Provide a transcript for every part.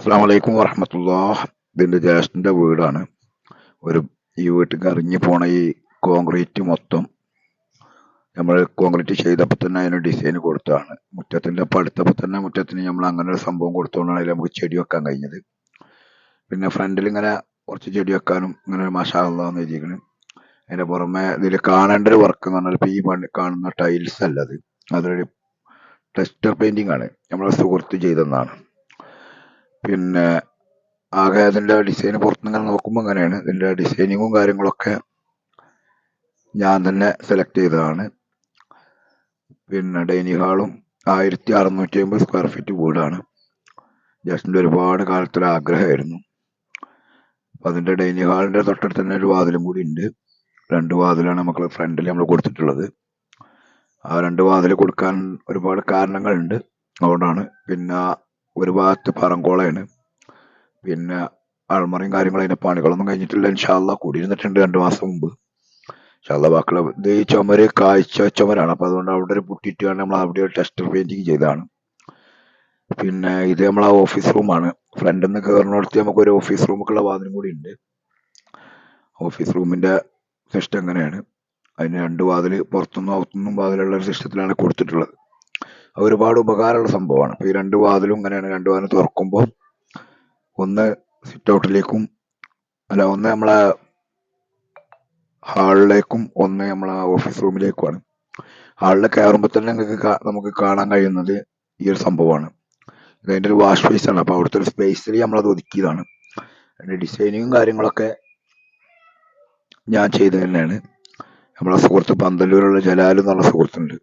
അസ്സാം വലൈക്കും വറഹമത്തുള്ള ഇതിന്റെ ജ്യേഷ്ഠന്റെ വീടാണ്. ഒരു ഈ വീട്ടിൽ കറിഞ്ഞു പോണ ഈ കോൺക്രീറ്റ് മൊത്തം നമ്മൾ കോൺക്രീറ്റ് ചെയ്തപ്പോൾ തന്നെ അതിന് ഡിസൈൻ കൊടുത്തതാണ്. മുറ്റത്തിന്റെ പടുത്തപ്പോൾ തന്നെ മുറ്റത്തിന് നമ്മൾ അങ്ങനെ ഒരു സംഭവം കൊടുത്തോണ്ടാണ് അതിൽ നമുക്ക് ചെടി വെക്കാൻ കഴിഞ്ഞത്. പിന്നെ ഫ്രണ്ടിൽ ഇങ്ങനെ കുറച്ച് ചെടി വെക്കാനും ഇങ്ങനെ ഒരു മഷാളെന്ന് എഴുതിയിരിക്കണ് അതിന്റെ പുറമെ ഇതിൽ കാണേണ്ട ഒരു വർക്ക് എന്ന് പറഞ്ഞാൽ ഇപ്പൊ ഈ പണി കാണുന്ന ടൈൽസ് അല്ലത് അതൊരു ടെക്സ്റ്റർ പെയിന്റിംഗ് ആണ്. നമ്മളെ സുഹൃത്ത് ചെയ്തെന്നാണ് പിന്നെ ആകെ അതിന്റെ ഡിസൈൻ പുറത്തുനിന്ന് നിന്ന് നോക്കുമ്പോൾ അങ്ങനെയാണ് ഇതിന്റെ ഡിസൈനിങ്ങും കാര്യങ്ങളൊക്കെ ഞാൻ തന്നെ സെലക്ട് ചെയ്തതാണ്. പിന്നെ ഡൈനിങ് ഹാളും ആയിരത്തി അറുന്നൂറ്റി അമ്പത് സ്ക്വയർ ഫീറ്റ് വീടാണ്. ജസ്റ്റിന്റെ ഒരുപാട് കാലത്തൊരു ആഗ്രഹമായിരുന്നു. അപ്പൊ അതിന്റെ ഡൈനിങ് ഹാളിന്റെ തൊട്ടടുത്ത് തന്നെ ഒരു വാതിലും കൂടി ഉണ്ട്. രണ്ട് വാതിലാണ് നമുക്ക് ഫ്രണ്ടിൽ നമ്മൾ കൊടുത്തിട്ടുള്ളത്. ആ രണ്ട് വാതിൽ കൊടുക്കാൻ ഒരുപാട് കാരണങ്ങളുണ്ട്. അതുകൊണ്ടാണ് പിന്നെ ഒരു ഭാഗത്ത് പറങ്കോളയാണ് പിന്നെ അൾമറയും കാര്യങ്ങളും അതിന്റെ പണികളൊന്നും കഴിഞ്ഞിട്ടില്ല. ഇൻഷാല്ല കൂടിയിരുന്നിട്ടുണ്ട് രണ്ടു മാസം മുമ്പ്. ഇൻഷാല്ല ബാക്കിയുള്ള ഇത് ചുമര് കാഴ്ച ചുമരാണ്. അപ്പൊ അതുകൊണ്ട് അവിടെ ഒരു പുട്ടിയിട്ടാണ് നമ്മൾ അവിടെ ഒരു ടെസ്റ്റ് പെയിന്റിങ് ചെയ്തതാണ്. പിന്നെ ഇത് നമ്മളെ ഓഫീസ് റൂമാണ്. ഫ്രണ്ട് നിന്ന് കയറിനടുത്ത് നമുക്ക് ഒരു ഓഫീസ് റൂമൊക്കെയുള്ള വാതിലും കൂടി ഉണ്ട്. ഓഫീസ് റൂമിന്റെ സിസ്റ്റം എങ്ങനെയാണ്? അതിന് രണ്ട് വാതിൽ പുറത്തുനിന്നും അകത്തുനിന്നും വാതിലുള്ള ഒരു സിസ്റ്റത്തിലാണ് കൊടുത്തിട്ടുള്ളത്. ഒരുപാട് ഉപകാരമുള്ള സംഭവമാണ്. ഈ രണ്ട് വാതിലും ഇങ്ങനെയാണ് രണ്ട് വാതിലും തുറക്കുമ്പോൾ ഒന്ന് സിറ്റ് ഔട്ടിലേക്കും അല്ല ഒന്ന് നമ്മളെ ഹാളിലേക്കും ഒന്ന് നമ്മളെ ഓഫീസ് റൂമിലേക്കുമാണ് ഹാളിൽ കയറുമ്പോൾ തന്നെ നിങ്ങൾക്ക് നമുക്ക് കാണാൻ കഴിയുന്നത് ഈ ഒരു സംഭവമാണ്. ഇതിന്റെ ഒരു വാഷ് സ്പേസ് ആണ്. അപ്പൊ അവിടുത്തെ ഒരു സ്പേസിൽ നമ്മളത് ഒതുക്കിയതാണ്. അതിന്റെ ഡിസൈനിങ്ങും കാര്യങ്ങളൊക്കെ ഞാൻ ചെയ്തു തന്നെയാണ്. നമ്മളെ സുഹൃത്ത് പന്തല്ലൂരുള്ള ജലാൽ എന്നുള്ള സുഹൃത്തുണ്ട്.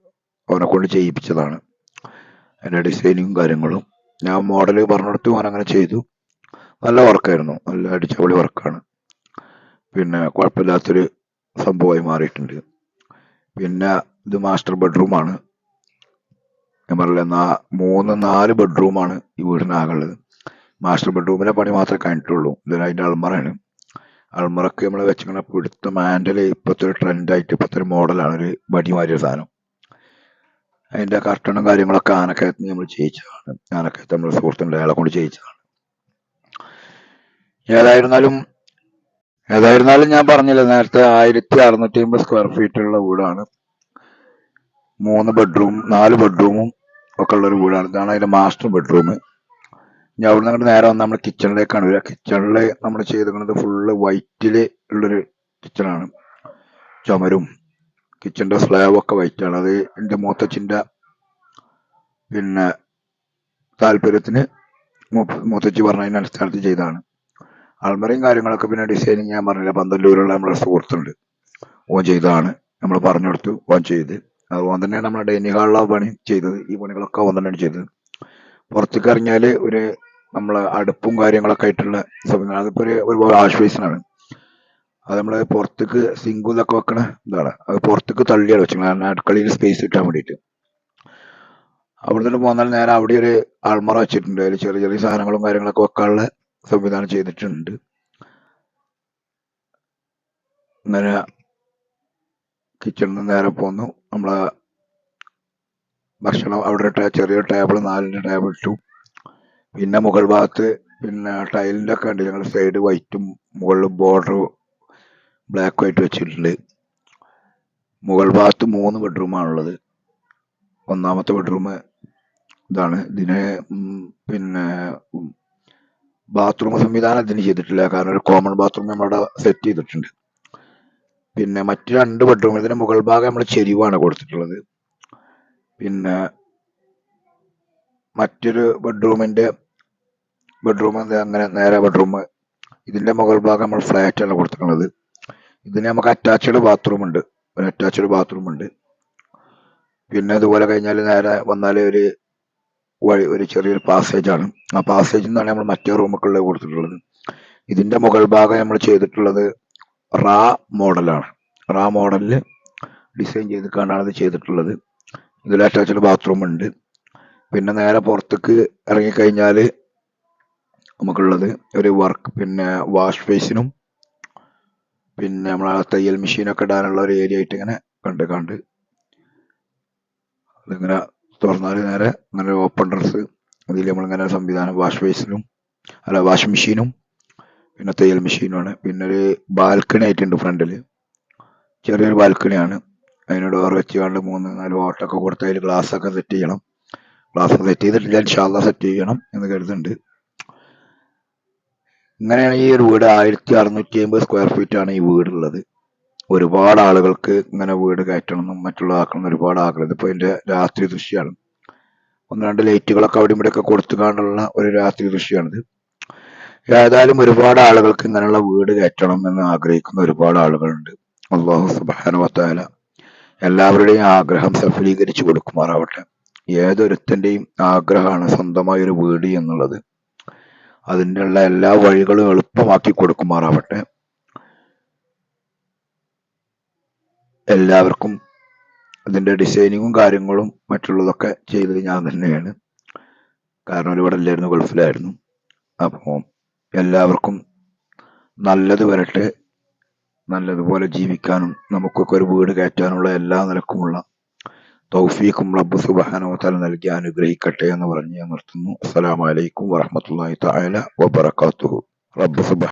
അവനെ കൊണ്ട് ചെയ്യിപ്പിച്ചതാണ്. അതിന്റെ ഡിസൈനിങ്ങും കാര്യങ്ങളും. ഞാൻ മോഡൽ പറഞ്ഞെടുത്തു ഞാൻ അങ്ങനെ ചെയ്തു. നല്ല വർക്കായിരുന്നു നല്ല അടിച്ചപൊളി വർക്കാണ് പിന്നെ കുഴപ്പമില്ലാത്തൊരു സംഭവമായി മാറിയിട്ടുണ്ട്. പിന്നെ ഇത് മാസ്റ്റർ ബെഡ്റൂമാണ് ഞാൻ പറഞ്ഞില്ല നാ- മൂന്ന് നാല് ബെഡ്റൂമാണ് ഈ വീടിനാകുള്ളത് മാസ്റ്റർ ബെഡ്റൂമിലെ പണി മാത്രമേ കഴിഞ്ഞിട്ടുള്ളൂ. ഇതിന് അതിന്റെ അൾമറയാണ് അൾമറക്ക് നമ്മൾ വെച്ചിങ്ങനെ പിടുത്ത മാൻഡൽ ഇപ്പോഴത്തെ ഒരു ട്രെൻഡായിട്ട് ഇപ്പോഴത്തെ ഒരു മോഡലാണ് ഒരു വടി മാറിയ സാധനം. അതിന്റെ കർട്ടണും കാര്യങ്ങളൊക്കെ ആനക്കയത്ത് നമ്മൾ ചെയ്യിച്ചതാണ്. ആനക്കയത്ത് നമ്മുടെ സുഹൃത്തുണ്ട് അയാളെ കൊണ്ട് ചെയ്യിച്ചതാണ്. ഏതായിരുന്നാലും ഏതായിരുന്നാലും ഞാൻ പറഞ്ഞില്ല നേരത്തെ ആയിരത്തി അറുന്നൂറ്റി അമ്പത് സ്ക്വയർ ഫീറ്റ് ഉള്ള വീടാണ്. മൂന്ന് ബെഡ്റൂം നാല് ബെഡ്റൂമും ഒക്കെ ഉള്ള ഒരു വീടാണ്. ഇതാണ് അതിന്റെ മാസ്റ്റർ ബെഡ്റൂം ഞാൻ അവിടെ നിന്ന് നേരെ വന്ന് നമ്മൾ കിച്ചണിലേക്കാണ് വരിക. കിച്ചണിൽ നമ്മൾ ചെയ്തിരിക്കുന്നത് ഫുള്ള് വൈറ്റിൽ ഉള്ളൊരു കിച്ചണാണ് ചുമരും. കിച്ചന്റെ സ്ലാബ് ഒക്കെ വൈറ്റ് ആണ്. അത് എന്റെ മൂത്തച്ഛന്റെ പിന്നെ താല്പര്യത്തിന് മൂത്തച്ഛി പറഞ്ഞതിന് അടിസ്ഥാനത്തിൽ ചെയ്തതാണ്. അൾമറയും കാര്യങ്ങളൊക്കെ പിന്നെ ഡിസൈനിങ് ഞാൻ പറഞ്ഞില്ല പന്തല്ലൂരുള്ള നമ്മുടെ സുഹൃത്തുണ്ട്. ഓൻ ചെയ്തതാണ്. നമ്മൾ പറഞ്ഞു കൊടുത്തു ഓൻ ചെയ്ത്. അത് ഓൻ തന്നെയാണ് നമ്മുടെ ഡൈനിങ് ഹാളിലെ പണി ചെയ്തത്. ഈ പണികളൊക്കെ ഓൻ തന്നെയാണ് ചെയ്തത്. പുറത്തേക്ക് ഇറങ്ങിയാൽ ഒരു നമ്മളെ അടുപ്പും കാര്യങ്ങളൊക്കെ ആയിട്ടുള്ള സമയങ്ങൾ അതിപ്പോ ഒരു ഒരുപാട് ആശ്വാസനാണ് അത് നമ്മൾ പുറത്തേക്ക് സിങ്കും ഇതൊക്കെ വെക്കണ ഇതാണ്. അത് പുറത്തേക്ക് തള്ളിയാണ് വെച്ചു കാരണം അടുക്കളയിൽ സ്പേസ് കിട്ടാൻ വേണ്ടിട്ട് അവിടെ നിന്ന് പോന്നാൽ നേരെ അവിടെ ഒരു ആൾമറ വെച്ചിട്ടുണ്ട്. അതിൽ ചെറിയ ചെറിയ സാധനങ്ങളും കാര്യങ്ങളൊക്കെ വെക്കാനുള്ള സംവിധാനം ചെയ്തിട്ടുണ്ട്. അങ്ങനെ കിച്ചണിൽ നിന്ന് നേരെ പോന്നു. നമ്മളെ ഭക്ഷണം അവിടെ ടേ- ചെറിയ ടേബിൾ നാലിന്റെ ടേബിൾ ഇട്ടു. പിന്നെ മുകൾ ഭാഗത്ത് പിന്നെ ടൈലിന്റെ ഒക്കെ ഉണ്ട് ഞങ്ങൾ സൈഡ് വൈറ്റും മുകളിൽ ബോർഡർ ബ്ലാക്ക് വൈറ്റ് വെച്ചിട്ടുണ്ട്. മുകൾ ഭാഗത്ത് മൂന്ന് ബെഡ്റൂമാണുള്ളത്. ഒന്നാമത്തെ ബെഡ്റൂം ഇതാണ്. ഇതിന് പിന്നെ ബാത്റൂം സംവിധാനം ഇതിന് ചെയ്തിട്ടില്ല. കാരണം ഒരു കോമൺ ബാത്റൂം നമ്മളവിടെ സെറ്റ് ചെയ്തിട്ടുണ്ട്. പിന്നെ മറ്റു രണ്ട് ബെഡ്റൂം ഇതിന് മുകൾ ഭാഗം നമ്മൾ ചെരിവാണ് കൊടുത്തിട്ടുള്ളത്. പിന്നെ മറ്റൊരു ബെഡ്റൂമിന്റെ ബെഡ്റൂം അങ്ങനെ നേരെ ബെഡ്റൂം ഇതിന്റെ മുകൾ ഭാഗം നമ്മൾ ഫ്ലാറ്റ് ആണ് കൊടുത്തിട്ടുള്ളത്. ഇതിന് നമുക്ക് അറ്റാച്ച്ഡ് ബാത്റൂം ഉണ്ട്. ഒരു അറ്റാച്ച്ഡ് ബാത്റൂം ഉണ്ട്. പിന്നെ അതുപോലെ കഴിഞ്ഞാൽ നേരെ വന്നാൽ ഒരു വഴി ഒരു ചെറിയൊരു പാസേജ് ആണ്. ആ പാസേജിൽ നിന്നാണ് നമ്മൾ മറ്റേ റൂമൊക്കെ കൊടുത്തിട്ടുള്ളത്. ഇതിന്റെ മുകൾ ഭാഗം നമ്മൾ ചെയ്തിട്ടുള്ളത് റാ മോഡലാണ് റാ മോഡലിൽ ഡിസൈൻ ചെയ്ത് കാണാണ് ഇത് ചെയ്തിട്ടുള്ളത്. ഇതിൽ അറ്റാച്ച്ഡ് ബാത്റൂം ഉണ്ട്. പിന്നെ നേരെ പുറത്തേക്ക് ഇറങ്ങിക്കഴിഞ്ഞാൽ നമുക്കുള്ളത് ഒരു വർക്ക് പിന്നെ വാഷ് ബേസിനും പിന്നെ നമ്മളെ തയ്യൽ മെഷീനൊക്കെ ഇടാനുള്ള ഒരു ഏരിയ ആയിട്ട് ഇങ്ങനെ കണ്ട് കണ്ട് അതിങ്ങനെ തുറന്നാൽ നേരെ അങ്ങനെ ഓപ്പൺ ഡ്രസ് അതിൽ നമ്മളിങ്ങനെ സംവിധാനം വാഷ് ബേസിനും അല്ല വാഷ് മെഷീനും പിന്നെ തയ്യൽ മെഷീനുമാണ് പിന്നെ ഒരു ബാൽക്കണി ആയിട്ടുണ്ട് ഫ്രണ്ടിൽ ചെറിയൊരു ബാൽക്കണിയാണ് അതിന് ഡോർ വെച്ച് കണ്ട് മൂന്ന് നാല് ഓട്ടൊക്കെ കൊടുത്ത് അതിൽ ഗ്ലാസ് ഒക്കെ സെറ്റ് ചെയ്യണം. ഗ്ലാസ് സെറ്റ് ചെയ്തിട്ടില്ല. ഇൻഷാല്ല സെറ്റ് ചെയ്യണം എന്ന് കരുതുന്നുണ്ട്. ഇങ്ങനെയാണ് ഈ ഒരു വീട് ആയിരത്തി അറുന്നൂറ്റി അമ്പത് സ്ക്വയർ ഫീറ്റ് ആണ് ഈ വീടുള്ളത്. ഒരുപാട് ആളുകൾക്ക് ഇങ്ങനെ വീട് കയറ്റണമെന്നും മറ്റുള്ള ആക്കണം ഒരുപാട് ആഗ്രഹം. ഇപ്പോൾ എന്റെ രാത്രി ദൃശ്യമാണ് ഒന്ന് രണ്ട് ലൈറ്റുകളൊക്കെ അവിടെ ഇവിടെയൊക്കെ കൊടുത്തു കാണുള്ള ഒരു രാത്രി ദൃശ്യമാണിത് ഏതായാലും ഒരുപാട് ആളുകൾക്ക് ഇങ്ങനെയുള്ള വീട് കയറ്റണം എന്ന് ആഗ്രഹിക്കുന്ന ഒരുപാട് ആളുകളുണ്ട്. അള്ളാഹു സുബാനുവത്താല എല്ലാവരുടെയും ആഗ്രഹം സഫലീകരിച്ചു കൊടുക്കുമാറാവട്ടെ. ഏതൊരുത്തന്റെയും ആഗ്രഹമാണ് സ്വന്തമായ ഒരു വീട് എന്നുള്ളത്. അതിന്റെ ഉള്ള എല്ലാ വഴികളും എളുപ്പമാക്കി കൊടുക്കുമാറാവട്ടെ. എല്ലാവർക്കും അതിന്റെ ഡിസൈനിങ്ങും കാര്യങ്ങളും മറ്റുള്ളതൊക്കെ ചെയ്തത് ഞാൻ തന്നെയാണ്. കാരണം ഒരുപാട് ഇല്ലായിരുന്നു ഗൾഫിലായിരുന്നു. അപ്പോൾ എല്ലാവർക്കും നല്ലത് വരട്ടെ. നല്ലതുപോലെ ജീവിക്കാനും നമുക്കൊക്കെ ഒരു വീട് കയറ്റാനുള്ള എല്ലാ നിലക്കുമുള്ള തൗഫീഖും റബ്ബ് സുബഹാനവതാല നൽകി അനുഗ്രഹിക്കട്ടെ എന്ന് പറഞ്ഞ് നിർത്തുന്നു. അസ്സലാമു അലൈക്കും വറഹ്മത്തുള്ളാഹി തആല വബറകാതുഹു. റബ്ബ് സുബ്ഹാ